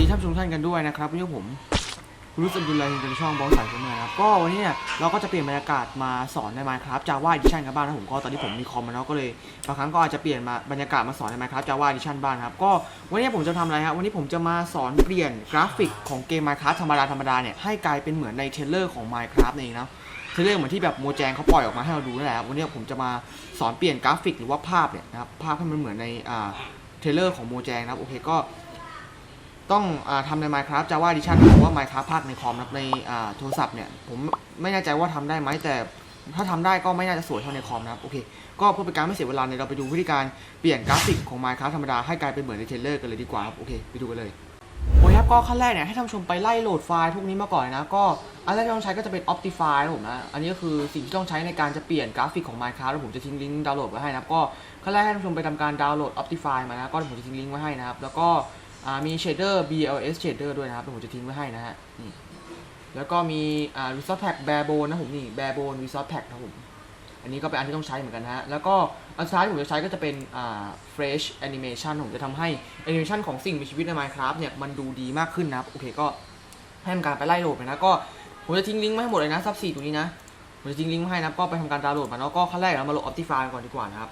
ดีท่านผู้ชมท่านกันด้วยนะครับวันนี้ผมรู้สึกดูแลในช่องบอสสายคนเมือนะครับก็วันนี้เนี่ยเราก็จะเปลี่ยนบรรยากาศมาสอนใน Minecraft Java Edition กันบ้างนะผมก็ตอนนี้ผมมีคอมมาแล้วก็เลยบางครั้งก็อาจจะเปลี่ยนมาบรรยากาศมาสอนใน Minecraft Java Edition บ้างนครับก็วันนี้ผมจะทำอะไรครับวันนี้ผมจะมาสอนเปลี่ยนกราฟิกของเกม Minecraft ธรรมดาธรรมดาเนี่ยให้กลายเป็นเหมือนในเทรเลอร์ของ Minecraft เองนะเทรเลอร์เหมือนที่แบบโมแจงเขาปล่อยออกมาให้เราดูนั่นแหละครับวันนี้ผมจะมาสอนเปลี่ยนกราฟิกหรือว่าภาพเนี่ยนะครับภาพให้มันเหมือนในอ่าเทรเลอร์ของโมแจงนะครับโอเคก็ ต้องอทำใน Minecraft Java Edition หรือว่า Minecraft ภาคในคอมนะในโทรศัพท์เนี่ย ผมไม่แน่ใจว่าทำได้ไหมแต่ถ้าทำได้ก็ไม่น่าจะสวยเท่าในคอมนะครับ โอเค ก็เพื่อเป็นการไม่เสียเวลาเนี่ยเราไปดูวิธีการเปลี่ยนกราฟิกของ Minecraft ธรรมดาให้กลายเป็นเหมือนในเทเลอร์กันเลยดีกว่าครับ โอเค ไปดูกันเลยโอเคครับก็ขั้นแรกเนี่ยให้ท่านชมไปไล่โหลดไฟล์พวกนี้มาก่อนนะ ก็อันแรกที่ต้องใช้ก็จะเป็น Optify นะผมนะ อันนี้ก็คือสิ่งที่ต้องใช้ในการจะเปลี่ยนกราฟิกของ Minecraft แล้วผมจะทิ้งลิงก์ดาวน์โหลดไว้ให้นะครับ ก็ขั้นแรกให้ท่านชมไปทำการดาวน์โหลด Optify มานะ ก็ผมจะทิ้งลิงก์ไว้ให้นะครับ แล้วก็ มีเชดเดอร์ BLS shader ด้วยนะครับผมจะทิ้งไว้ให้นะฮะนี่แล้วก็มีอ่า resource pack barebone นะผมนี่ barebone resource pack นะผมอันนี้ก็เป็นอันที่ต้องใช้เหมือนกันนะฮะ แล้วก็อันสุดท้ายที่ผมจะใช้ก็จะเป็นอ่า fresh animation ผมจะทำให้ animation ของสิ่งมีชีวิตใน Minecraft เนี่ย มันดูดีมากขึ้นนะครับ โอเคก็ให้ทำการไปไล่โหลดไปนะ ก็ผมจะทิ้งลิงก์มาให้หมดเลยนะซับสี่ตรงนี้นะ ผมจะทิ้งลิงก์มาให้นะ ก็ไปทำการดาวน์โหลดมาเนาะ ก็ขั้นแรกเรามาโหลด Optify ก่อนดีกว่านะครับ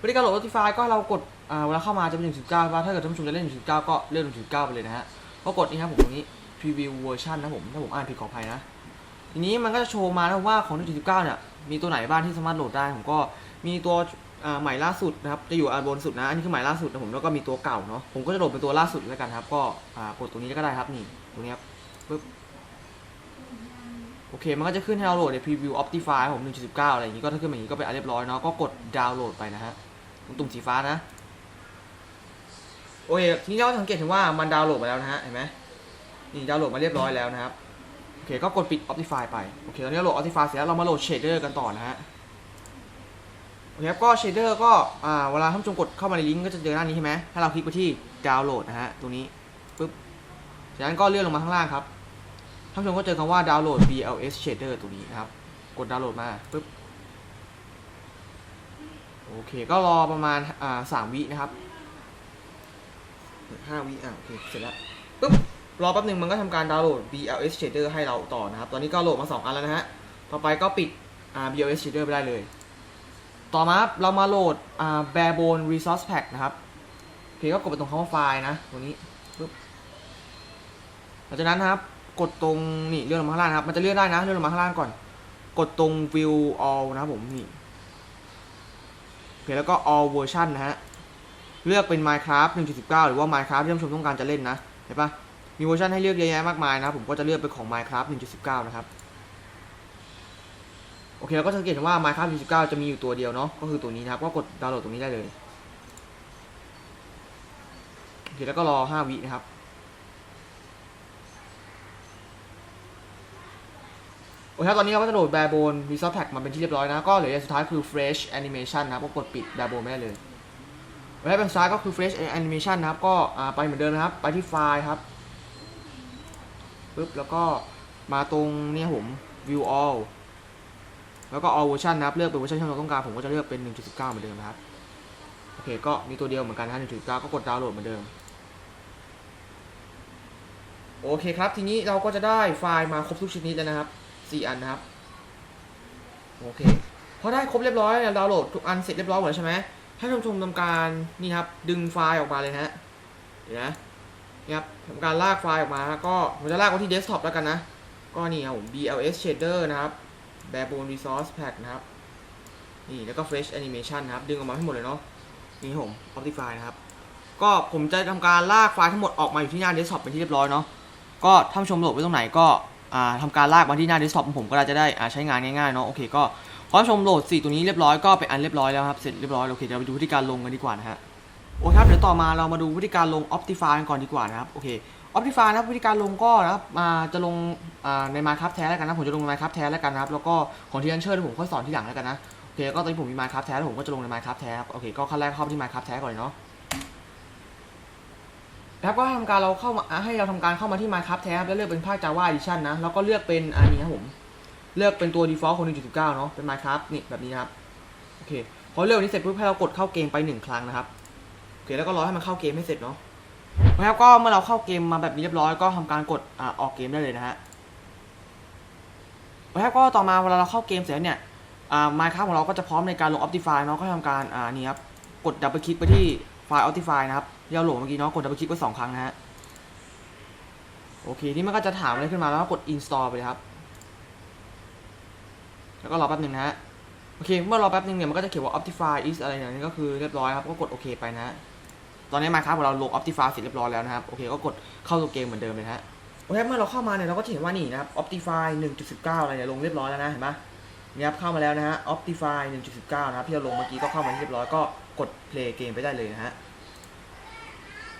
วิธีการโหลด Spotify ก็เรากดเวลาเข้ามาจะเป็น1.9ว่าถ้าเกิดท่านผู้ชมจะเล่น1.9ก็เลือก1.9ไปเลยนะฮะก็กดนี่ครับผมตรงนี้ preview version นะผมถ้าผมอ่านผิดขออภัยนะทีนี้มันก็จะโชว์มานะว่าของ1.9เนี่ยมีตัวไหนบ้างที่สามารถโหลดได้ผมก็มีตัวใหม่ล่าสุดนะครับจะอยู่อันบนสุดนะอันนี้คือใหม่ล่าสุดนะผมแล้วก็มีตัวเก่าเนาะผมก็จะโหลดเป็นตัวล่าสุดแล้วกันครับ ก็กดตรงนี้ก็ได้ครับนี่ตรงนี้ครับปึ๊บ โอเค มันก็จะขึ้นให้เราโหลดใน preview Optify ผม 1.19 อะไรอย่างนี้ก็ถ้าขึ้นมาอย่างนี้ก็เป็นอันเรียบร้อยเนาะ ก็กดดาวน์โหลดไปนะฮะ ตรงตุ่มสีฟ้านะ โอเค ทีนี้เราก็สังเกตเห็นว่ามันดาวน์โหลดมาแล้วนะฮะ เห็นไหมนี่ดาวน์โหลดมาเรียบร้อยแล้วนะครับ โอเค ก็กดปิด Optify ไป โอเค ตอนนี้โหลด Optify เสร็จแล้วเรามาโหลด Shader กันต่อนะฮะ โอเคครับ ก็ Shader ก็ อ่า เวลาท่านผู้ชมกดเข้ามาในลิงก์ก็จะเจอหน้านี้ใช่ไหมให้เราคลิกไปที่ดาวน์โหลดนะฮะ ตรงนี้ ปึ๊บ จากนั้นก็เลื่อนลงมาข้างล่างครับ ท่านผู้ชมก็เจอคำว่าดาวน์โหลด BLS Shader ตัวนี้นะครับ กดดาวน์โหลดมาปึ๊บโอเค ก็รอประมาณอ่าสามวินะครับห้าวิอะโอเค เสร็จแล้วปุ๊บรอแป๊บหนึ่งมันก็ทำการดาวน์โหลด BLS shader ให้เราต่อนะครับ ตอนนี้ก็โหลดมา2อันแล้วนะฮะ ต่อไปก็ปิดอ่า BLS shader ไปได้เลย ต่อมาเรามาโหลดอ่า barebone resource pack นะครับโอเคก็กดไปตรงคำว่าไฟล์นะ ตรงนี้ปุ๊บหลังจากนั้นครับ กดตรงนี่เลื่อนลงมาข้างล่างนะครับ มันจะเลื่อนได้นะเลื่อนลงมาข้างล่างก่อน กดตรง view all นะครับผมนี่โอเคแล้วก็ all version นะฮะเลือกเป็น Minecraft 1.19 หรือว่า Minecraft ที่ท่านผู้ชมต้องการจะเล่นนะเห็นปะมีเวอร์ชันให้เลือกเยอะแยะมากมายนะผมก็จะเลือกเป็นของ Minecraft 1.19 นะครับโอเคแล้วก็สังเกตเห็นว่า Minecraft 1.19 จะมีอยู่ตัวเดียวเนาะก็คือตัวนี้นะครับก็กดดาวน์โหลดตรงนี้ได้เลยโอเคแล้วก็รอ 5 วินะครับ โอเคครับตอนนี้เราก็จะโหลด Barebone Resource Pack มาเป็นที่เรียบร้อยนะ ก็เหลืออย่างสุดท้ายคือ Fresh Animation นะครับก็กดปิด Barebone ไม่ได้เลยโอเคเป็นซ้ายก็คือ Fresh Animation นะครับ ก็ไปเหมือนเดิมนะครับ ไปที่ไฟล์ครับปึ๊บแล้วก็มาตรงเนี่ยผม View All แล้วก็ All Version นะครับ เลือกเป็นเวอร์ชันที่เราต้องการผมก็จะเลือกเป็น 1.19 เหมือนเดิมนะครับ โอเค ก็มีตัวเดียวเหมือนกันนะ1.9 ก็กดดาวน์โหลดเหมือนเดิมโอเคครับ ทีนี้เราก็จะได้ไฟล์มาครบทุกชนิดแล้วนะครับ สี่อันนะครับ โอเคพอได้ครบเรียบร้อยดาวน์โหลดทุกอันเสร็จเรียบร้อยหมดใช่ไหมให้ท่านชมทำการนี่ครับ ดึงไฟล์ออกมาเลยนะฮะเดี๋ยวนะนี่ครับทำการลากไฟล์ออกมาฮะก็ผมจะลากไว้ที่เดสก์ท็อปแล้วกันนะ ก็นี่ครับผม BLS shader นะครับ barebone resource pack นะครับ นี่แล้วก็ fresh animation นะครับ ดึงออกมาให้หมดเลยเนาะนี่ผม Optify นะครับ ก็ผมจะทำการลากไฟล์ทั้งหมดออกมาอยู่ที่หน้าเดสก์ท็อปเป็นที่เรียบร้อยเนาะก็ท่านชมโหลดไว้ตรงไหนก็ ทำการลากมาที่หน้าเดสก์ท็อปของผมก็จะได้ใช้งานง่ายๆเนาะโอเคก็พอชมโหลด4ตัวนี้เรียบร้อยก็เป็นอันเรียบร้อยแล้วครับเสร็จเรียบร้อยโอเคเดี๋ยวไปดูวิธีการลงกันดีกว่านะฮะโอเคครับเดี๋ยวต่อมาเรามาดูวิธีการลง Optify กันก่อนดีกว่านะครับโอเค Optify นะครับวิธีการลงก็นะครับมาจะลงใน Minecraft แท้แล้วกันนะผมจะลงใน Minecraft แท้แล้วกันนะครับแล้วก็ของที่อันเชิญผมค่อยสอนที่หลังแล้วกันนะโอเคก็ตอนนี้ผมมี Minecraft แท้แล้วผมก็จะลงใน Minecraft แท้ครับโอเคก็ขั้นแรกเข้าที่ Minecraft แท้ก่อนเลยเนะแล้วก็ทำการเราเข้ามาให้เราทำการเข้ามาที่ Minecraft แท้ครับแล้วเลือกเป็นภาค Java Edition นะแล้วก็เลือกเป็นอันนี้ครับผมเลือกเป็นตัว default ของ1.19 เนาะเป็น Minecraft นี่แบบนี้ครับโอเคพอเลือกอันนี้เสร็จปุ๊บให้เรากดเข้าเกมไปหนึ่งครั้งนะครับโอเคแล้วก็รอให้มันเข้าเกมให้เสร็จเนาะนะครับก็เมื่อเราเข้าเกมมาแบบนี้เรียบร้อยก็ทำการกดอ่าออกเกมได้เลยนะฮะนะครับก็ต่อมาเวลาเราเข้าเกมเสร็จเนี่ยอ่า Minecraft ของเราก็จะพร้อมในการลง Optify เนาะก็ทำการอ่านี่ครับกดดับเบิลคลิกไปที่ ไฟล์ Optify นะครับที่เราโหลดเมื่อกี้เนาะกดดับเบิลคลิกไปสองครั้งนะฮะโอเคที่มันก็จะถามอะไรขึ้นมาแล้วก็กด install ไปเลยครับ แล้วก็รอแป๊บหนึ่งนะฮะโอเคเมื่อรอแป๊บหนึ่งเนี่ยมันก็จะเขียนว่า Optify is อะไรเนี่ยนี่ก็คือเรียบร้อยครับก็กดโอเคไปนะฮะตอนนี้ Minecraft ของเราลง Optify เสร็จเรียบร้อยแล้วนะครับโอเคก็กดเข้าตัวเกมเหมือนเดิมเลยฮะโอเคเมื่อเราเข้ามาเนี่ยเราก็จะเห็นว่านี่นะครับ Optify 1.19 อะไรเนี่ยลงเรียบร้อยแล้วนะเห็นปะเนี่ยครับเข้ามาแล้วนะฮะ Optify 1.19 นะครับที่เราลงเมื่อกี้ก็เข้ามาเรียบร้อยก็ กด play เกมไปได้เลยนะฮะ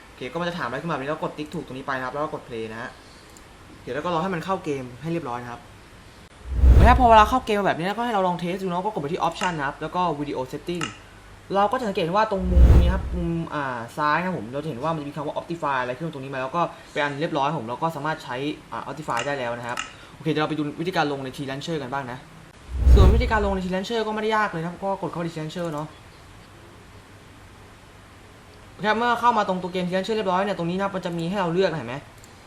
โอเคก็มันจะถามอะไรขึ้นมาแบบนี้แล้วกดติ๊กถูกตรงนี้ไปนะครับ แล้วก็กด play นะฮะเดี๋ยวแล้วก็รอให้มันเข้าเกมให้เรียบร้อยนะครับแล้วพอเวลาเข้าเกมแบบนี้ก็ให้เราลองเทสดูเนาะก็กดไปที่ option นะครับ แล้วก็ video setting เราก็จะสังเกตว่าตรงมุมนี้ครับมุมอ่าซ้ายนะผมเราจะเห็นว่ามันจะมีคำว่า optify อะไรขึ้นตรงนี้มาแล้วก็เป็นอันเรียบร้อยผมเราก็สามารถใช้อ่า optify ได้แล้วนะครับโอเคเดี๋ยวเราไปดูวิธีการลงใน T Launcher กันบ้างนะ ส่วนวิธีการลงใน T Launcher ก็ไม่ได้ยากเลยนะก็กดเข้าไปที่ T Launcher เนาะ โอเคเมื่อเข้ามาตรงตัวเกม T Launcher เรียบร้อยเนี่ยตรงนี้นะครับมันจะมีให้เราเลือกเห็นไหม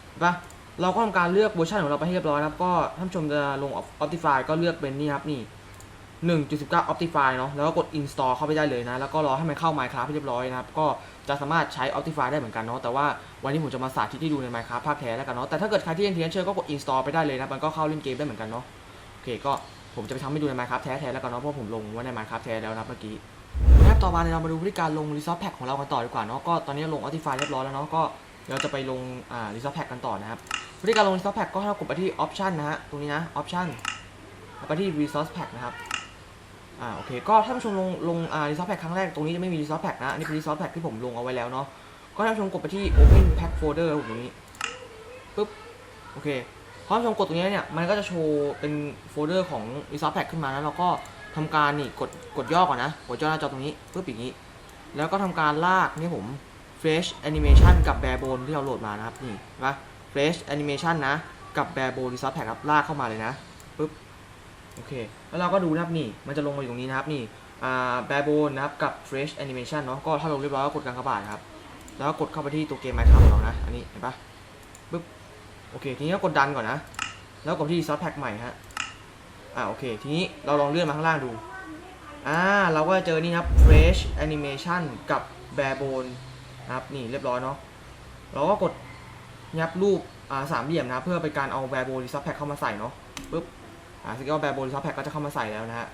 เห็นปะเราก็ทำการเลือกเวอร์ชันของเราไปให้เรียบร้อยนะครับก็ท่านชมจะลง optify ก็เลือกเป็นนี่ครับนี่1.19 Optify เนาะแล้วก็กด install เข้าไปได้เลยนะ แล้วก็รอให้มันเข้า Minecraft ให้เรียบร้อยนะครับ ก็จะสามารถใช้ Optify ได้เหมือนกันเนาะแต่ว่าวันนี้ผมจะมาสาธิตให้ดูใน Minecraft ภาคแท้แล้วกันเนาะแต่ถ้าเกิดใครที่เล่น Teacher ก็กด install ไปได้เลยนะมันก็เข้าเล่นเกมได้เหมือนกันเนาะโอเคก็ผมจะไปทำให้ดูใน Minecraft แท้ๆแล้วกันเนาะเพราะผมลงไว้ใน Minecraft แท้แล้วนะเมื่อกี้ ครับต่อมาเนี่ยเรามาดูวิธีการลง Resource Pack ของเรากันต่อดีกว่าเนาะก็ตอนนี้ลง Optify เรียบร้อยแล้วเนาะก็เราจะไปลงอ่า Resource Pack กันต่อนะครับวิธีการลง Resource Pack ก็ให้เรากดไปที่ Option นะฮะตรงนี้นะ Option แล้วไปที่ Resource Pack นะครับอ่าโอเคก็ท่านผู้ชมลงลงอ่ารีซอสแพ็คครั้งแรกตรงนี้จะไม่มีรีซอสแพ็คนะอันนี้เป็นรีซอสแพ็คที่ผมลงเอาไว้แล้วเนาะก็ท่านผู้ชมกดไปที่ Open Pack Folder ตรงนี้ปุ๊บโอเคพอท่านผู้ชมกดตรงนี้เนี่ยมันก็จะโชว์เป็นโฟลเดอร์ของรีซอสแพ็คขึ้นมาแล้วเราก็ ทำการนี่กดกดย่อก่อนนะกดย่อหน้าจอตรงนี้ปุ๊บอย่างนี้ แล้วก็ทำการลากนี่ผม Fresh Animation กับ Barebone ที่เราโหลดมานะครับนี่นะ Fresh Animation นะ กับ Barebone Resource Pack ครับลากเข้ามาเลยนะปุ๊บโอเค แล้วเราก็ดูนะครับนี่มันจะลงมาอยู่ตรงนี้นะครับนี่อ่า bare bone นะครับกับ fresh animation เนาะก็ถ้าลงเรียบร้อยก็กดกลางกระบาดครับแล้วก็กดเข้าไปที่ตัวเกม Minecraft ของเรานะอันนี้เห็นปะปึ๊บโอเคทีนี้ก็กดดันก่อนนะ แล้วกดที่ source pack ใหม่ฮะ อ่าโอเค ทีนี้เราลองเลื่อนมาข้างล่างดู อ่า เราก็จะเจอนี่ครับ fresh animation กับ bare bone นะครับ นี่เรียบร้อยเนาะ เราก็กดยับรูป อ่าสามเหลี่ยมนะ เพื่อเป็นการเอา bare bone resource pack เข้ามาใส่เนาะปึ๊บ อ่าสกิลแบบโบนซับแพ็กก็จะเข้ามาใส่แล้วนะฮะ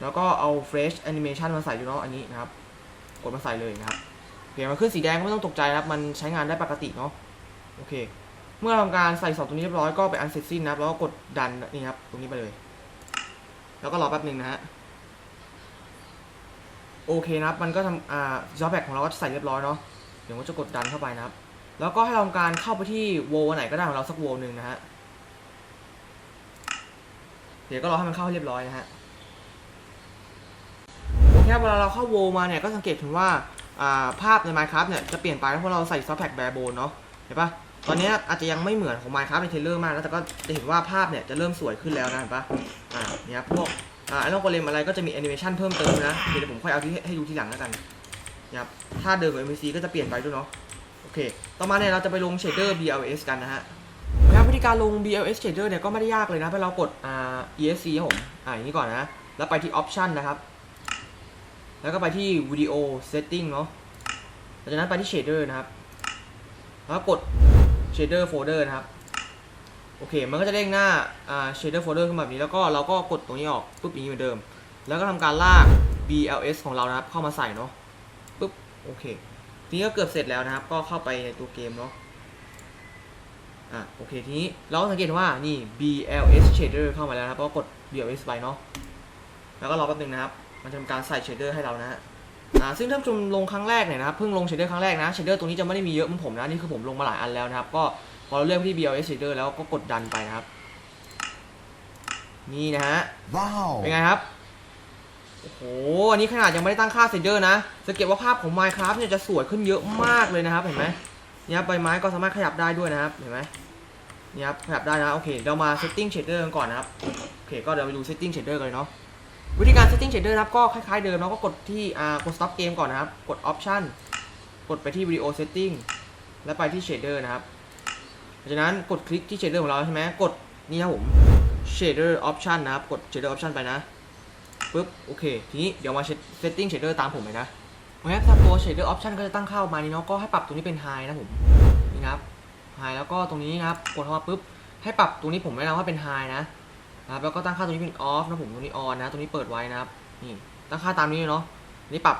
แล้วก็เอา fresh animation มาใส่ดูเนาะ อันนี้นะครับ กดมาใส่เลยนะครับโอเคมันมาขึ้นสีแดงก็ไม่ต้องตกใจนะครับ มันใช้งานได้ปกติเนาะ โอเค เมื่อทำการใส่สองตรงนี้เรียบร้อยก็ไปอันเสร็จสิ้นนะครับ แล้วก็กดดันนี่ครับ ตรงนี้ไปเลย แล้วก็รอแป๊บหนึ่งนะฮะโอเคนะครับ มันก็ทำอ่าซับแพ็กของเราก็ใส่เรียบร้อยเนาะเดี๋ยวผมจะกดดันเข้าไปนะครับ แล้วก็ให้ทำการเข้าไปที่โวไหนก็ได้ของเราสักโวหนึ่งนะฮะเดี๋ยวก็รอให้มันเข้าให้เรียบร้อยนะฮะโอเคครับเวลาเราเข้าโวมาเนี่ยก็สังเกตถึงว่าาภาพใน Minecraft เนี่ยจะเปลี่ยนไปเพราะเราใส่ซอฟต์แพ็กแบร์โบนเนาะเห็นปะตอนนี้อาจจะยังไม่เหมือนของ Minecraft ในเทรลเลอร์มากนะแต่ก็จะเห็นว่าภาพเนี่ยจะเริ่มสวยขึ้นแล้วนะเห็นปะ อ่าเนี่ยครับพวกอ่าไอ้โลโกเลมอะไรก็จะมีแอนิเมชันเพิ่มเติมนะเดี๋ยวผมค่อยเอาที่ให้ดูทีหลังแล้วกันนะครับถ้าเดิมของ MVC ก็จะเปลี่ยนไปด้วยเนาะโอเค ต่อมาเนี่ยเราจะไปลงเชดเดอร์ BLS กันนะฮะนะครับวิธีการลง BLS shader เนี่ยก็ไม่ได้ยากเลยนะให้เรากดอ่า ESC ครับผมอ่าอย่างนี้ก่อนนะ แล้วไปที่ option นะครับ แล้วก็ไปที่ video setting เนาะหลังจากนั้นไปที่ shader นะครับ แล้วก็กด shader folder นะครับ โอเค มันก็จะเด้งหน้าอ่า shader folder ขึ้นมาแบบนี้ แล้วก็เราก็กดตรงนี้ออกปุ๊บอย่างนี้เหมือนเดิม แล้วก็ทำการลาก BLS ของเรานะครับ เข้ามาใส่เนาะปุ๊บโอเค ทีนี้ก็เกือบเสร็จแล้วนะครับ ก็เข้าไปในตัวเกมเนาะอะโอเคทีนี้เราก็สังเกตว่านี่ BLS shader เข้ามาแล้วนะครับก็กด BLS ไปเนาะแล้วก็รอแป๊บนึงนะครับ มันจะทำการใส่ shader ให้เรานะฮะอ่าซึ่งท่านผู้ชมลงครั้งแรกเนี่ยนะครับเพิ่งลง shader ครั้งแรกนะ shader ตรงนี้จะไม่ได้มีเยอะเหมือนผมนะนี่คือผมลงมาหลายอันแล้วนะครับก็ อเราเลือกที่ BLS shader แล้วก็กดดันไปนะครับ นี่นะฮะ Wow. เป็นไงครับ โอ้โห อันนี้ขนาดยังไม่ได้ตั้งค่าเซนเดอร์นะสังเกตว่าภาพของ Minecraft เนี่ยจะสวยขึ้นเยอะมากเลยนะครับ เห็นไหมเนี่ยครับใบไม้ก็สามารถขยับได้ด้วยนะครับ เห็นไหมเนี่ยครับขยับได้นะโอเคเรามา setting shader กันก่อนนะครับโอเคก็เดี๋ยวไปดู setting shader กันเลยเนาะวิธีการ setting shader นะครับก็คล้ายๆเดิมเราก็กดที่อ่ากด stop game ก่อนนะครับ กด option กดไปที่ video setting แล้วไปที่เชดเดอร์นะครับ เพราะฉะนั้นกดคลิกที่เชดเดอร์ของเราใช่ไหมกดนี่ครับผม shader option นะครับ กด shader option ไปนะปุ๊บโอเค ทีนี้เดี๋ยวมา setting shader ตามผมเลยนะโอเคครับตัว shader option ก็จะตั้งเข้ามานี่เนาะก็ให้ปรับตรงนี้เป็น high นะผมนี่นะครับ high แล้วก็ตรงนี้นะครับกดเข้ามาปุ๊บให้ปรับตรงนี้ผมแนะนำว่าเป็น high นะครับแล้วก็ตั้งค่าตรงนี้เป็น off นะผมตรงนี้ on นะตรงนี้เปิดไว้นะครับนี่ตั้งค่าตามนี้เนาะนี่ปรับ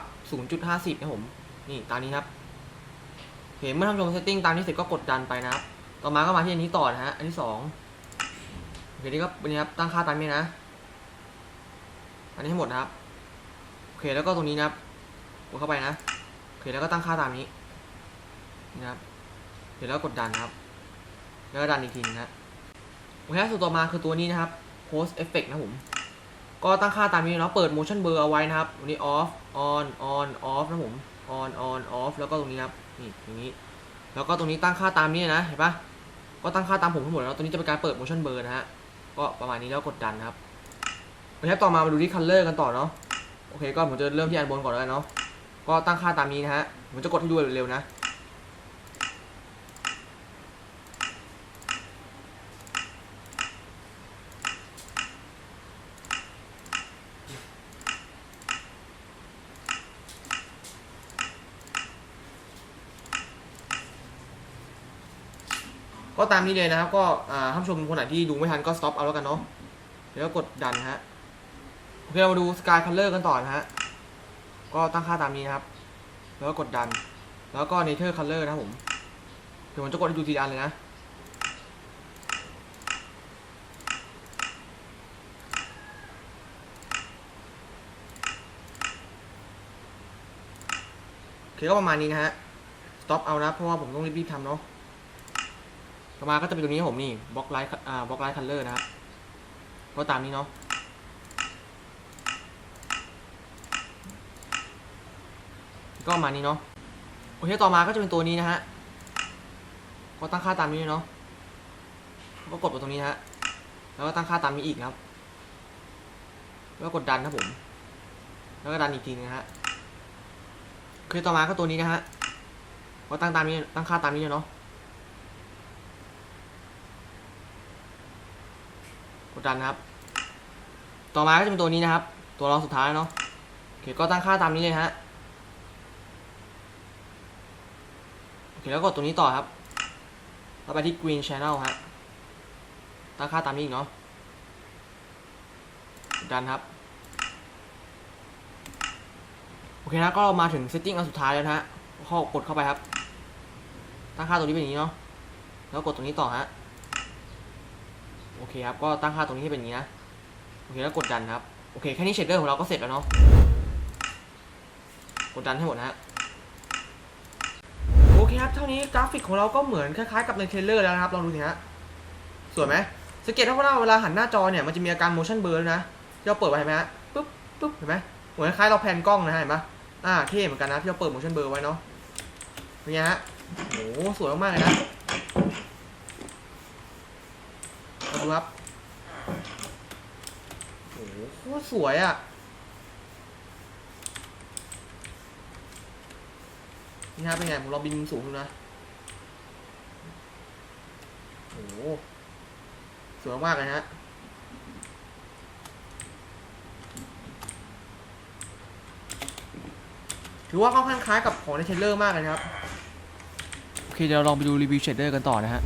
0.50 นะผมนี่ตามนี้ครับโอเคเมื่อทำชม setting ตามนี้เสร็จก็กดดันไปนะครับ ต่อมาก็มาที่อันนี้ต่อนะฮะ อันที่สองโอเคนี่ก็เป็นครับตั้งค่าตามนี้นะ อันนี้ให้หมดนะครับ โอเคแล้วก็ตรงนี้นะครับกดเข้าไปนะ โอเคแล้วก็ตั้งค่าตามนี้นะครับเดี๋ยวแล้วกดดันนะครับ แล้วก็ดันอีกทีนึงนะโอเคส่วต่อมาคือตัวนี้นะครับ post effect นะผม ก็ตั้งค่าตามนี้เนาะ เปิด motion blur เอาไว้นะครับตรงนี้ off on on off นะผม on on off แล้วก็ตรงนี้นะครับ นี่อย่างนี้ แล้วก็ตรงนี้ตั้งค่าตามนี้นะ เห็นปะ ก็ตั้งค่าตามผมทั้งหมดแล้วตัวนี้จะเป็นการเปิด motion blur นะฮะ ก็ประมาณนี้แล้วกดดันนะครับโอเคต่อมามาดูที่ color กันต่อเนาะ โอเค ก็ผมจะเริ่มที่อันบนก่อนแล้วกันเนาะ ก็ตั้งค่าตามนี้นะฮะ ผมจะกดให้ดูเร็วๆนะ ตามนี้เลยนะครับ ก็อ่าท่านชมคนไหนที่ดูไม่ทันก็ stop เอาแล้วกันเนาะเดี๋ยวกดดันฮะโอเคเรามาดู sky color กันต่อนะฮะก็ตั้งค่าตามนี้นะครับ แล้วก็กดดัน แล้วก็ nature color นะครับผมเดี๋ยวผมจะกดให้ดูทีละอันเลยนะโอเคก็ประมาณนี้นะฮะ stop เอานะเพราะว่าผมต้องรีบๆทำเนาะ ต่อมาก็จะเป็นตรงนี้ผมนี่บล็อกไลท์อ่าบล็อกไลท์คัลเลอร์นะครับก็ตามนี้เนาะก็มานี้เนาะโอเคต่อมาก็จะเป็นตัวนี้นะฮะก็ตั้งค่าตามนี้เนาะก็กดไปตรงนี้นะฮะแล้วก็ตั้งค่าตามนี้อีกครับ แล้วกดดันครับผม แล้วก็ดันอีกทีนึงนะฮะโอต่อมาก็ตัวนี้นะฮะก็ตั้งตามนี้ตั้งค่าตามนี้เนาะ ดันนะครับ ต่อมาก็จะเป็นตัวนี้นะครับ ตัวรองสุดท้ายเนาะโอเคก็ตั้งค่าตามนี้เลยฮะโอเคแล้วกดตัวนี้ต่อครับแล้วไปที่ green channel ฮะตั้งค่าตามนี้อีกเนาะดันครับโอเคนะก็มาถึง setting อันสุดท้ายแล้วนะฮะข้ากดเข้าไปครับ ตั้งค่าตัวนี้เป็นอย่างนี้เนาะแล้วกดตรงนี้ต่อฮะ โอเคครับ ก็ตั้งค่าตรงนี้ให้เป็นอย่างนี้นะ โอเคแล้วกดดันครับ โอเค แค่นี้เชดเดอร์ของเราก็เสร็จแล้วเนาะ กดดันให้หมดนะฮะโอเคครับ เท่านี้กราฟิกของเราก็เหมือนคล้ายๆกับในเทรลเลอร์แล้วนะครับ ลองดูสิฮะ สวยไหมสังเกตถ้าว่าเวลาหันหน้าจอเนี่ย มันจะมีอาการ motion blur ด้วยนะที่เราเปิดไว้เห็นไหมฮะปึ๊บปึ๊บเห็นไหมเหมือนคล้ายๆเราแพนกล้องนะเห็นปะอ่า เท่เหมือนกันนะที่เราเปิด motion blur ไว้เนาะเป็นไงฮะโอ้โหสวยมากๆเลยนะ รับโอ้โหโคตรสวยอะ นี่ฮะเป็นไง ผมลองบินสูงดูนะ โอ้โหสวยมากเลยฮะถือว่าค่อนข้างคล้ายกับของในเทรลเลอร์มากเลยครับ โอเคเดี๋ยวเราลองไปดูรีวิวเชดเดอร์กันต่อนะฮะ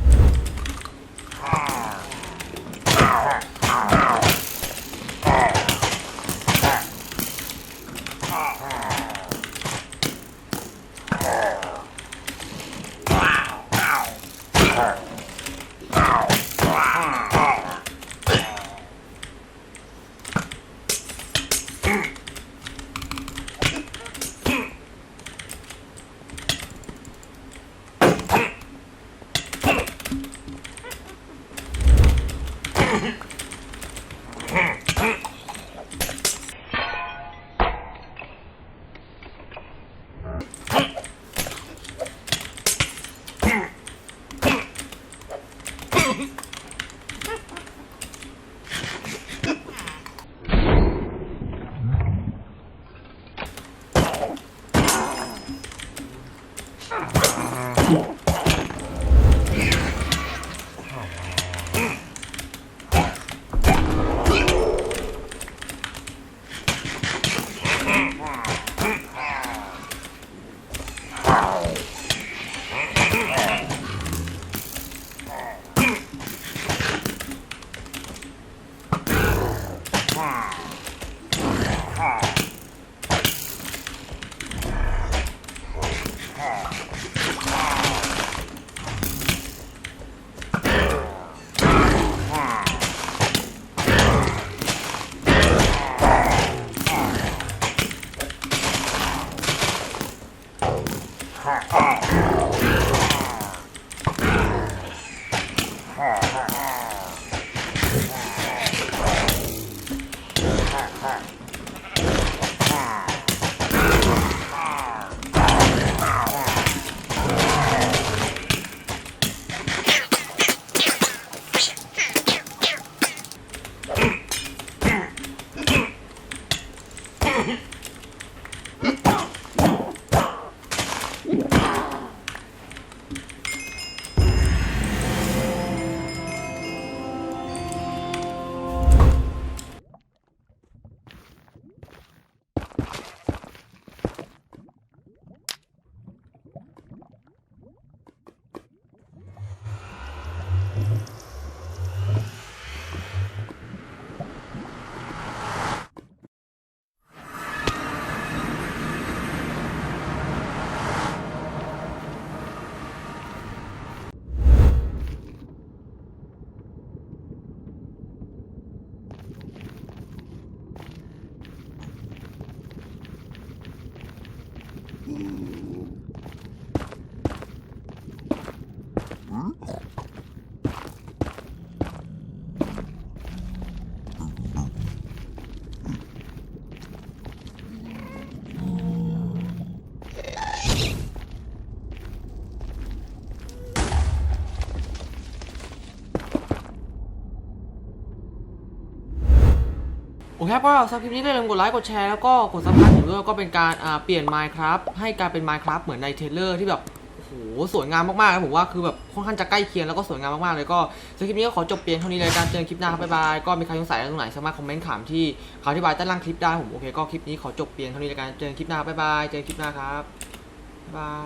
เคครับก็สำหรับคลิปนี้ก็อย่าลืมกดไลค์กดแชร์แล้วก็กดซับสไครต์ผมด้วยก็เป็นการเปลี่ยน Minecraft ให้กายเป็น Minecraft เหมือนในเทเลอร์ที่แบบโอ้โหสวยงามมากๆนะผมว่าคือแบบค่อนข้างจะใกล้เคียงแล้วก็สวยงามมากๆเลยก็สำหรับคลิปนี้ก็ขอจบเพียงเท่านี้เลยการเจอกันคลิปหน้าครับบ๊ายบายก็มีใครสงสัยอะไรตรงไหนสามารถคอมเมนต์ถามที่เขาอธิบายใต้ล่างคลิปได้ผมโอเคก็คลิปนี้ขอจบเพียงเท่านี้เลยการเจอกันคลิปหน้าบ๊ายบายเจอกันคลิปหน้าครับบ๊ายบาย